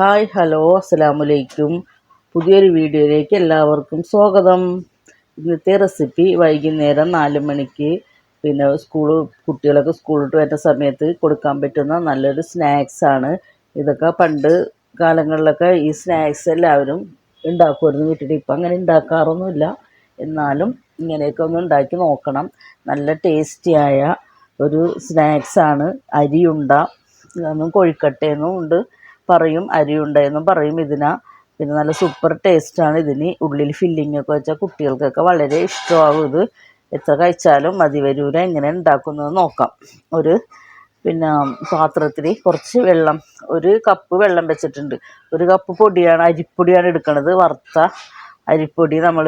Hi hello അസ്സലാമലൈക്കും പുതിയൊരു വീഡിയോയിലേക്ക് എല്ലാവർക്കും സ്വാഗതം. ഇന്നത്തെ റെസിപ്പി വൈകുന്നേരം നാല് മണിക്ക് പിന്നെ സ്കൂൾ കുട്ടികളൊക്കെ സ്കൂളിട്ട് വരുന്ന സമയത്ത് കൊടുക്കാൻ പറ്റുന്ന നല്ലൊരു സ്നാക്സാണ് ഇതൊക്കെ പണ്ട് കാലങ്ങളിലൊക്കെ ഈ സ്നാക്സ് എല്ലാവരും ഉണ്ടാക്കുമായിരുന്നു വീട്ടിൽ. ഇപ്പം അങ്ങനെ ഉണ്ടാക്കാറൊന്നുമില്ല. എന്നാലും ഇങ്ങനെയൊക്കെ ഒന്ന് ഉണ്ടാക്കി നോക്കണം. നല്ല ടേസ്റ്റിയായ ഒരു സ്നാക്സാണ് അരിയുണ്ട. ഇതൊന്നും കോഴിക്കട്ടയെന്നും ഉണ്ട്. പറയും അരിയുണ്ടെന്നും പറയും ഇതിന. പിന്നെ നല്ല സൂപ്പർ ടേസ്റ്റാണ് ഇതിന്. ഉള്ളിൽ ഫില്ലിംഗ് ഒക്കെ വെച്ചാൽ കുട്ടികൾക്കൊക്കെ വളരെ ഇഷ്ടമാകും ഇത്. എത്ര കഴിച്ചാലും മതി വരൂല എങ്ങനെ ഉണ്ടാക്കുന്നത് നോക്കാം. ഒരു പിന്നെ പാത്രത്തിൽ കുറച്ച് വെള്ളം ഒരു കപ്പ് വെള്ളം വെച്ചിട്ടുണ്ട്. ഒരു കപ്പ് പൊടിയാണ് അരിപ്പൊടിയാണ് എടുക്കുന്നത് വറുത്ത അരിപ്പൊടി നമ്മൾ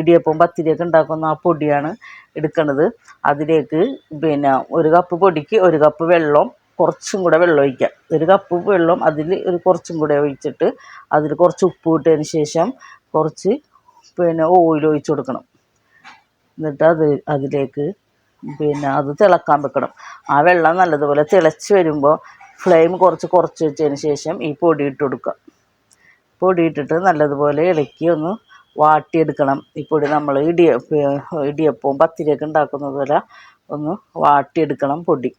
ഇടിയപ്പം പത്തിരിയൊക്കെ ഉണ്ടാക്കുന്ന ആ പൊടിയാണ് എടുക്കുന്നത് അതിലേക്ക് പിന്നെ ഒരു കപ്പ് പൊടിക്ക് ഒരു കപ്പ് വെള്ളം കുറച്ചും കൂടെ വെള്ളം ഒഴിക്കാം. ഒരു കപ്പ് വെള്ളം അതിൽ ഒരു കുറച്ചും കൂടെ ഒഴിച്ചിട്ട് അതിൽ കുറച്ച് ഉപ്പ് ഇട്ടതിന് ശേഷം കുറച്ച് പിന്നെ ഓയിൽ ഒഴിച്ച് കൊടുക്കണം. എന്നിട്ട് അത് അതിലേക്ക് പിന്നെ അത് തിളക്കാൻ വെക്കണം. ആ വെള്ളം നല്ലതുപോലെ തിളച്ച് വരുമ്പോൾ ഫ്ലെയിം കുറച്ച് കുറച്ച് വെച്ചതിന് ശേഷം ഈ പൊടി ഇട്ട് കൊടുക്കുക. പൊടി ഇട്ടിട്ട് നല്ലതുപോലെ ഇളക്കി ഒന്ന് വാട്ടിയെടുക്കണം. ഈ പൊടി നമ്മൾ ഇടിയ ഇടിയപ്പവും പത്തിരിയൊക്കെ ഉണ്ടാക്കുന്നത് പോലെ ഒന്ന് വാട്ടിയെടുക്കണം പൊടി.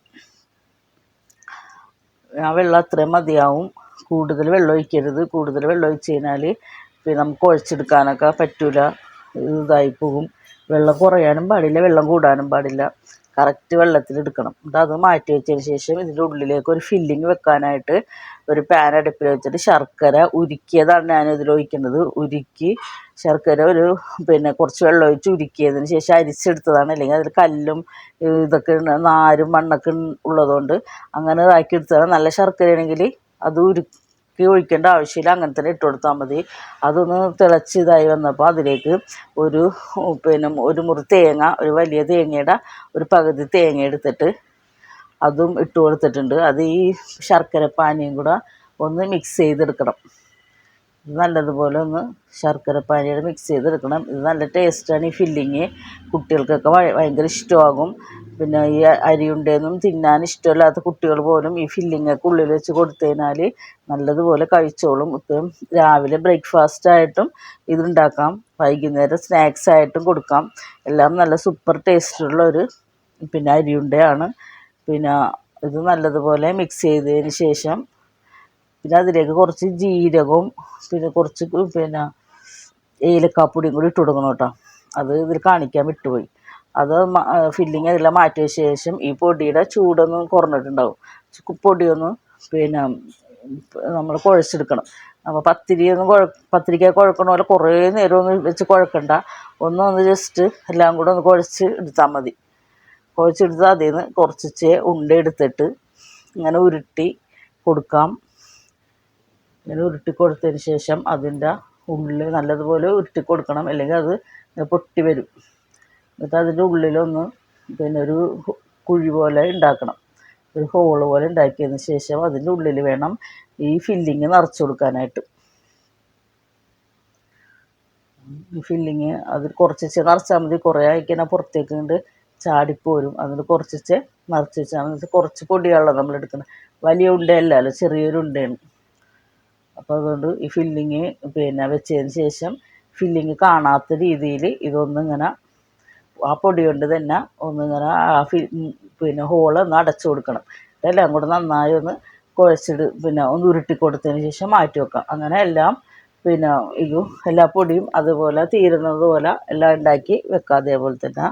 ആ വെള്ളം അത്രയും മതിയാവും. കൂടുതൽ വെള്ളം ഒഴിക്കരുത്. കൂടുതൽ വെള്ളം ഒഴിച്ച് കഴിഞ്ഞാൽ പിന്നെ നമുക്ക് ഒഴിച്ചെടുക്കാനൊക്കെ പറ്റില്ല ഇതായി പോകും. വെള്ളം കുറയാനും പാടില്ല. വെള്ളം കൂടാനും പാടില്ല. കറക്റ്റ് വെള്ളത്തിലെടുക്കണം എന്നിട്ട് അത് മാറ്റി വെച്ചതിന് ശേഷം ഇതിന്റെ ഉള്ളിലേക്ക് ഒരു ഫില്ലിങ് വെക്കാനായിട്ട് ഒരു പാൻ അടുപ്പിൽ വെച്ചിട്ട് ശർക്കര ഉരുക്കിയതാണ് ഞാൻ ഇതിൽ ഒഴിക്കുന്നത്. ഉരുക്കി ശർക്കര ഒരു പിന്നെ കുറച്ച് വെള്ളം ഒഴിച്ച് ഉരുക്കിയതിന് ശേഷം അരിച്ചെടുത്തതാണ്. അല്ലെങ്കിൽ അതിൽ കല്ലും ഇതൊക്കെ നാരും മണ്ണൊക്കെ ഉള്ളതുകൊണ്ട് അങ്ങനെ ഇതാക്കി എടുത്തതാണ്. നല്ല ശർക്കരയാണെങ്കിൽ അത് ഉരുക്കി ഒഴിക്കേണ്ട ആവശ്യമില്ല. അങ്ങനെ തന്നെ ഇട്ട് കൊടുത്താൽ മതി. അതൊന്ന് തിളച്ച് ഇതായി വന്നപ്പോൾ അതിലേക്ക് ഒരു പിന്നെ ഒരു മുറി തേങ്ങ ഒരു വലിയ തേങ്ങയുടെ ഒരു പകുതി തേങ്ങ എടുത്തിട്ട് അതും ഇട്ട് കൊടുത്തിട്ടുണ്ട്. അത് ഈ ശർക്കര പാനിയും കൂടെ ഒന്ന് മിക്സ് ചെയ്തെടുക്കണം. നല്ലതുപോലെ ഒന്ന് ശർക്കര പാനിയുടെ മിക്സ് ചെയ്തെടുക്കണം. ഇത് നല്ല ടേസ്റ്റാണ് ഈ ഫില്ലിങ് കുട്ടികൾക്കൊക്കെ ഭയങ്കര ഇഷ്ടമാകും. പിന്നെ ഈ അരിയുണ്ടേന്നും തിന്നാൻ ഇഷ്ടമില്ലാത്ത കുട്ടികൾ പോലും ഈ ഫില്ലിങ്ങൊക്കെ ഉള്ളിൽ വെച്ച് കൊടുത്തു കഴിഞ്ഞാൽ നല്ലതുപോലെ കഴിച്ചോളും. ഇപ്പം രാവിലെ ബ്രേക്ക്ഫാസ്റ്റ് ആയിട്ടും ഇതുണ്ടാക്കാം. വൈകുന്നേരം സ്നാക്സ് ആയിട്ടും കൊടുക്കാം. എല്ലാം നല്ല സൂപ്പർ ടേസ്റ്റുള്ള ഒരു പിന്നെ അരിയുണ്ടയാണ് പിന്നെ ഇത് നല്ലതുപോലെ മിക്സ് ചെയ്തതിന് ശേഷം പിന്നെ അതിലേക്ക് കുറച്ച് ജീരകവും പിന്നെ കുറച്ച് പിന്നെ ഏലക്കാപ്പൊടിയും കൂടി ഇട്ട് കൊടുക്കണം കേട്ടോ. അത് ഇതിൽ കാണിക്കാൻ വിട്ടുപോയി. അത് ഫില്ലിങ് അതെല്ലാം മാറ്റിയ ശേഷം ഈ പൊടിയുടെ ചൂടൊന്ന് കുറഞ്ഞിട്ടുണ്ടാവും. പൊടിയൊന്ന് പിന്നെ നമ്മൾ കുഴച്ചെടുക്കണം. അപ്പോൾ പത്തിരി ഒന്നും കുഴ പത്തിരിക്ക കുഴക്കണ പോലെ കുറേ നേരം ഒന്ന് വെച്ച് കുഴക്കണ്ട. ഒന്നൊന്ന് ജസ്റ്റ് എല്ലാം കൂടെ ഒന്ന് കുഴച്ച് എടുത്താൽ മതി. കുഴച്ചെടുത്ത് അതിൽ നിന്ന് കുറച്ച് ഉണ്ട എടുത്തിട്ട് ഇങ്ങനെ ഉരുട്ടി കൊടുക്കാം. ഇങ്ങനെ ഉരുട്ടി കൊടുത്തതിന് ശേഷം അതിന്റെ ഉള്ളിൽ നല്ലതുപോലെ ഉരുട്ടി കൊടുക്കണം. അല്ലെങ്കിൽ അത് പൊട്ടി വരും. എന്നിട്ട് അതിന്റെ ഉള്ളിലൊന്ന് പിന്നെ ഒരു കുഴി പോലെ ഉണ്ടാക്കണം. ഒരു ഹോൾ പോലെ ഉണ്ടാക്കിയതിന് ശേഷം അതിന്റെ ഉള്ളിൽ വേണം ഈ ഫില്ലിങ് നിറച്ചു കൊടുക്കാനായിട്ട്. ഫില്ലിങ് അതിൽ കുറച്ച് നിറച്ചാൽ മതി. കുറേ ആയിക്കഴിഞ്ഞാൽ പുറത്തേക്ക് കൊണ്ട് ചാടിപ്പോരും. അതിന് കുറച്ച് നിറച്ച് വെച്ചാൽ കുറച്ച് പൊടിയാണല്ലോ നമ്മൾ എടുക്കുന്നത്. വലിയ ഉണ്ടയല്ലല്ലോ ചെറിയൊരു ഉണ്ടയാണ്. അപ്പോൾ അതുകൊണ്ട് ഈ ഫില്ലിങ് പിന്നെ വെച്ചതിന് ശേഷം ഫില്ലിങ് കാണാത്ത രീതിയിൽ ഇതൊന്നിങ്ങനെ ആ പൊടി കൊണ്ട് തന്നെ ഒന്നിങ്ങനെ ആ ഫി പിന്നെ ഹോൾ ഒന്ന് അടച്ചു കൊടുക്കണം. ഇതെല്ലാം കൂടെ നന്നായി ഒന്ന് കുഴച്ചിട്ട് പിന്നെ ഒന്ന് ഉരുട്ടി കൊടുത്തതിന് ശേഷം മാറ്റി വെക്കാം. അങ്ങനെ എല്ലാം പിന്നെ ഇതും എല്ലാ പൊടിയും അതുപോലെ തീരുന്നത് പോലെ എല്ലാം ഉണ്ടാക്കി വെക്കാം അതേപോലെ തന്നെ.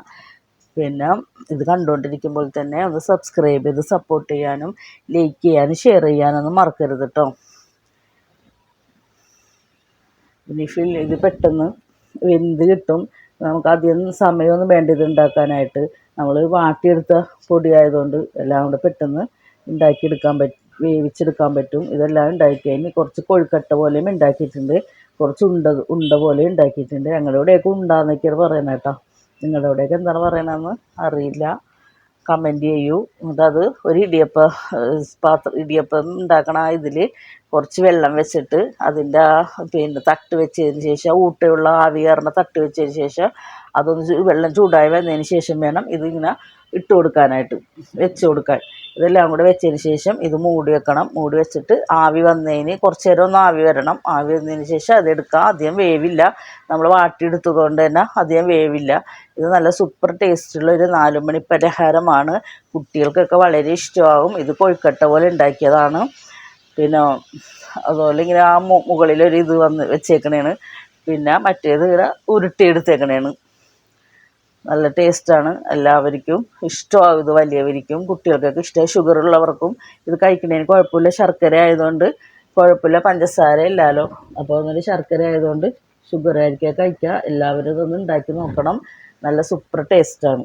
പിന്നെ ഇത് കണ്ടുകൊണ്ടിരിക്കുമ്പോൾ തന്നെ ഒന്ന് സബ്സ്ക്രൈബ് ചെയ്ത് സപ്പോർട്ട് ചെയ്യാനും ലൈക്ക് ചെയ്യാനും ഷെയർ ചെയ്യാനൊന്നും മറക്കരുത് കേട്ടോ പിന്നെ ഫിൽ ഇത് പെട്ടെന്ന് വെന്ത് കിട്ടും. നമുക്ക് അധികം സമയമൊന്നും വേണ്ട ഇത് ഉണ്ടാക്കാനായിട്ട്. നമ്മൾ വാട്ടിയെടുത്ത പൊടിയായതുകൊണ്ട് എല്ലാം കൂടെ പെട്ടെന്ന് ഉണ്ടാക്കിയെടുക്കാൻ പറ്റും വേവിച്ചെടുക്കാൻ പറ്റും. ഇതെല്ലാം ഉണ്ടാക്കി കഴിഞ്ഞ് കുറച്ച് കൊഴുക്കട്ട പോലെയും ഉണ്ടാക്കിയിട്ടുണ്ട്. കുറച്ച് ഉണ്ട ഉണ്ട പോലെയും ഉണ്ടാക്കിയിട്ടുണ്ട്. ഞങ്ങളുടെ ഇവിടെയൊക്കെ ഉണ്ടാന്നൊക്കെയാണ് പറയുന്നത് കേട്ടോ. നിങ്ങളുടെ ഇവിടെയൊക്കെ എന്താണ് പറയണതെന്ന് അറിയില്ല. കമന്റ് ചെയ്യൂ. എന്നിട്ട് അത് ഒരു ഇടിയപ്പ പാത്രം ഇടിയപ്പം ഉണ്ടാക്കണ ഇതിൽ കുറച്ച് വെള്ളം വെച്ചിട്ട് അതിന്റെ പിന്നെ തട്ട് വെച്ചതിന് ശേഷം ഊട്ടയുള്ള ആവി കയറുന്ന തട്ട് വെച്ചതിന് ശേഷം അതൊന്ന് വെള്ളം ചൂടായി വന്നതിന് ശേഷം വേണം ഇതിങ്ങനെ ഇട്ട് കൊടുക്കാനായിട്ട് വെച്ച് കൊടുക്കാൻ. ഇതെല്ലാം കൂടെ വെച്ചതിന് ശേഷം ഇത് മൂടി വെക്കണം. മൂടി വെച്ചിട്ട് ആവി വന്നതിന് കുറച്ച് നേരം ഒന്ന് ആവി വരണം. ആവി വന്നതിന് ശേഷം അതെടുക്കാം അധികം വേവില്ല. നമ്മൾ വാട്ടിയെടുത്തത് കൊണ്ട് തന്നെ അധികം വേവില്ല. ഇത് നല്ല സൂപ്പർ ടേസ്റ്റുള്ള ഒരു നാലുമണി പലഹാരമാണ്. കുട്ടികൾക്കൊക്കെ വളരെ ഇഷ്ടമാകും. ഇത് കൊഴുക്കട്ട പോലെ ഉണ്ടാക്കിയതാണ്. പിന്നെ അതുപോലെ ഇങ്ങനെ ആ മുകളിലൊരു ഇത് വന്ന് വെച്ചേക്കണേണ്. പിന്നെ മറ്റേത് ഇങ്ങനെ ഉരുട്ടിയെടുത്തേക്കണേണ് നല്ല ടേസ്റ്റാണ് എല്ലാവർക്കും. ഇഷ്ടമാകും ഇത് വലിയവർക്കും കുട്ടികൾക്കൊക്കെ ഷുഗർ ഉള്ളവർക്കും ഇത് കഴിക്കുന്നതിന് കുഴപ്പമില്ല. ശർക്കര ആയതുകൊണ്ട് കുഴപ്പമില്ല. പഞ്ചസാര ഇല്ലല്ലോ അപ്പോൾ അങ്ങനെ ശർക്കര ആയതുകൊണ്ട് ഷുഗർ ആയിരിക്കുക കഴിക്കുക. എല്ലാവരും ഇതൊന്ന് ഉണ്ടാക്കി നോക്കണം. നല്ല സൂപ്പർ ടേസ്റ്റാണ്